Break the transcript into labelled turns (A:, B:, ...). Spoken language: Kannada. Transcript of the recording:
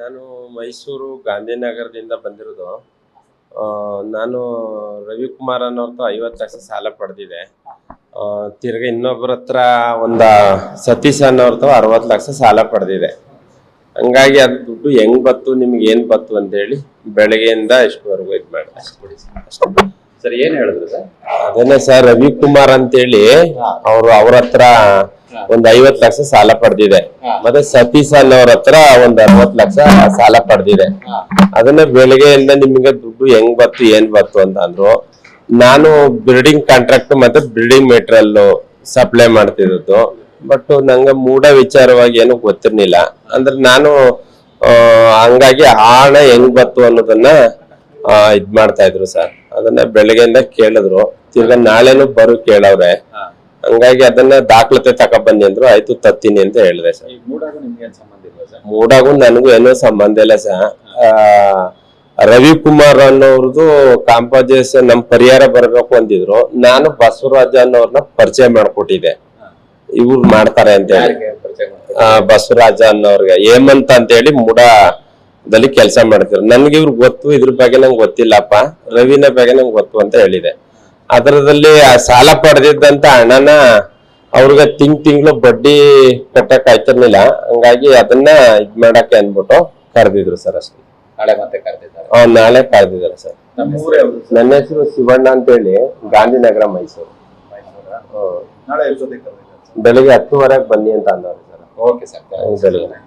A: ನಾನು ಮೈಸೂರು ಗಾಂಧಿನಗರದಿಂದ ಬಂದಿರೋದು. ನಾನು ರವಿಕುಮಾರ್ ಅನ್ನೋರ್ತು ಐವತ್ತು ಲಕ್ಷ ಸಾಲ ಪಡೆದಿದೆ. ತಿರ್ಗ ತಿರ್ಗಾ ಇನ್ನೊಬ್ಬರ ಹತ್ರ ಒಂದ ಸತೀಶ್ ಅನ್ನೋರ್ತು ಅರವತ್ತು ಲಕ್ಷ ಸಾಲ ಪಡೆದಿದೆ. ಹಂಗಾಗಿ ಅದು ದುಡ್ಡು ಹೆಂಗ್ ಬತ್ತು ನಿಮ್ಗೆ ಏನ್ ಬತ್ತು ಅಂತ ಹೇಳಿ ಬೆಳಗ್ಗೆಯಿಂದ ಇಷ್ಟವರೆಗೂ ಇದು ಮಾಡಿ
B: ಸರ್ ಏನ್ ಹೇಳಿದ್ರು ಸರ್?
A: ಅದೇನೆ ಸರ್ ರವಿಕುಮಾರ್ ಅಂತೇಳಿ ಅವರು ಅವ್ರ ಹತ್ರ ಒಂದ್ ಐವತ್ ಲಕ್ಷ ಸಾಲ ಪಡೆದಿದೆ. ಮತ್ತೆ ಸತೀಶ್ ಅನ್ನೋರ್ ಹತ್ರ ಒಂದ್ ಅರವತ್ ಲಕ್ಷ ಸಾಲ ಪಡೆದಿದೆ. ಅದನ್ನ ಬೆಳಗ್ಗೆಯಿಂದ ನಿಮಗೆ ದುಡ್ಡು ಹೆಂಗ್ ಬತ್ತು ಏನ್ ಬತ್ತು ಅಂತ ಅಂದ್ರು ನಾನು ಬಿಲ್ಡಿಂಗ್ ಕಾಂಟ್ರಾಕ್ಟ್ ಮತ್ತೆ ಬಿಲ್ಡಿಂಗ್ ಮೆಟೀರಿಯಲ್ ಸಪ್ಲೈ ಮಾಡ್ತಿರೋದು. ಬಟ್ ನಂಗೆ ಮೂಡ ವಿಚಾರವಾಗಿ ಏನು ಗೊತ್ತಿರ್ಲಿಲ್ಲ. ಅಂದ್ರೆ ನಾನು ಹಂಗಾಗಿ ಆ ಹಣ ಹೆಂಗ್ ಬತ್ತು ಅನ್ನೋದನ್ನ ಆ, ಇದ್ ಮಾಡ್ತಾ ಇದ್ರು ಸರ್. ಅದನ್ನ ಬೆಳಗ್ಗೆಯಿಂದ ಕೇಳಿದ್ರು. ತಿರ್ಗಾ ನಾಳೆನು ಬರು ಕೇಳವ್ರೆ. ಹಂಗಾಗಿ ಅದನ್ನ ದಾಖಲತೆ ತಗೊಬನ್ನಿ ಅಂದ್ರು ಆಯ್ತು ತತ್ತೀನಿ ಅಂತ ಹೇಳಿದೆ ಸರ್.
B: ಮೂಡಾಗ
A: ನನಗೂ ಏನೋ ಸಂಬಂಧ ಇಲ್ಲ ಸರ್. ರವಿಕುಮಾರ್ ಅನ್ನೋರ್ದು ಕಾಂಪೋಸಿಷನ್ ನಮ್ ಪರಿಹಾರ ಬರಬೇಕು ಅಂದಿದ್ರು. ನಾನು ಬಸವರಾಜ ಅನ್ನೋರ್ನ ಪರಿಚಯ ಮಾಡ್ಕೊಟ್ಟಿದ್ದೆ. ಇವ್ರು ಮಾಡ್ತಾರೆ ಅಂತ ಹೇಳಿ. ಬಸವರಾಜ ಅನ್ನೋರ್ಗೆ. ಹೇಮಂತ್ ಅಂತ ಹೇಳಿ ಮೂಡಾದಲ್ಲಿ ಕೆಲಸ ಮಾಡ್ತಿದ್ರು. ನನ್ಗೆ ಇವ್ರು ಗೊತ್ತು ಇದ್ರ ಬಗ್ಗೆ ನಂಗೆ ಗೊತ್ತಿಲ್ಲಪ್ಪ. ರವಿನ ಬಗ್ಗೆ ನಂಗೆ ಗೊತ್ತು ಅಂತ ಹೇಳಿದೆ. ಅದರದಲ್ಲಿ ಆ ಸಾಲ ಪಡೆದಿದ್ದಂತ ಹಣನ ಅವ್ರಿಗೆ ತಿಂಗ್ ತಿಂಗಳು ಬಡ್ಡಿ ಕಟ್ಟಕ್ ಆಯ್ತಿರ್ಲಿಲ್ಲ. ಹಂಗಾಗಿ ಅದನ್ನ ಇದ್ ಮಾಡಕ್ಕೆ ಅನ್ಬಿಟ್ಟು ಕರೆದಿದ್ರು ಸರ್ ಅಷ್ಟೇ.
B: ನಾಳೆ ಮತ್ತೆ ಕರೆದಿದ್ದಾರೆ.
A: ಆ, ನಾಳೆ ಕರೆದಿದ್ದಾರೆ ಸರ್.
B: ನಮ್ಮ ಊರೇ
A: ನನ್ನ ಹೆಸರು ಶಿವಣ್ಣ ಅಂತ ಹೇಳಿ ಗಾಂಧಿನಗರ ಮೈಸೂರು.
B: ಮೈಸೂರಾ? ನಾಳೆ ಕರೆದಿದ್ದಾರೆ.
A: ಬೆಳಿಗ್ಗೆ ಹತ್ತುವರೆಗೆ ಬನ್ನಿ ಅಂತ ಅಂದವ್ರು ಸರ್.
B: Okay sir.
A: ಬೆಳಿಗ್ಗೆ.